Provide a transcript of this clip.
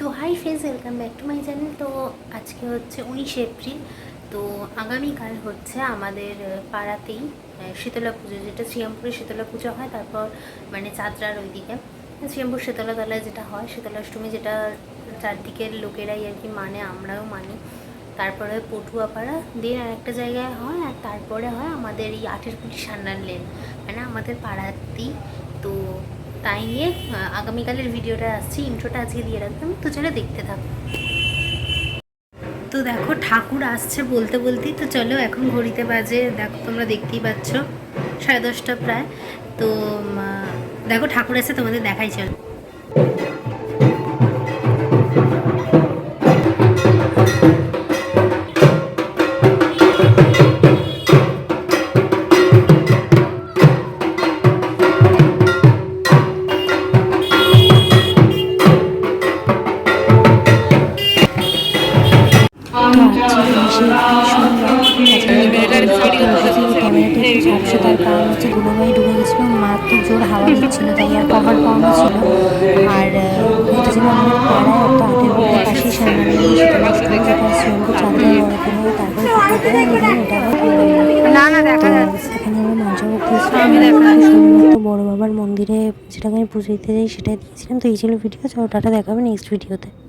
তো hi friends welcome back to my channel তো আজকে হচ্ছে উনিশে এপ্রিল। তো আগামীকাল হচ্ছে আমাদের পাড়াতেই শীতলা পুজো, যেটা শ্রীরামপুরে শীতলা পুজো হয়, তারপর মানে চাঁদরার ওইদিকে। শ্রীরামপুর শীতলাতলায় যেটা হয়, শীতলাষ্টমী যেটা চারদিকের লোকেরাই আর কি মানে আমরাও মানি। তারপরে হয় পটুয়াপাড়া দিয়ে আর একটা জায়গায় হয়, আর তারপরে হয় আমাদের এই আঠের কুটি সান্নার লেন। মানে আমাদের পাড়াতেই। তো তাই নিয়ে আগামীকালের ভিডিওটা আসছি ইন্ট্রোটা আজকে দিয়ে রাখতাম তো চলো দেখতে থাকো। তো দেখো, ঠাকুর আসছে বলতে বলতেই, তো চলো এখন ঘড়িতে বাজে, দেখো তোমরা দেখতেই পাচ্ছ, সাড়ে দশটা প্রায়, তো দেখো ঠাকুর আসছে তোমাদের দেখাই, চলো। তার কারণ হচ্ছে ডুবে জোর তাই আর ছিল আর মঞ্চভোগ দিয়েছিলাম বড় বাবার মন্দিরে যেটাকে আমি পুজো দিতে যাই সেটাই দিয়েছিলাম। তো এই ছিল ভিডিও চলো টাটা দেখাবে নেক্সট ভিডিওতে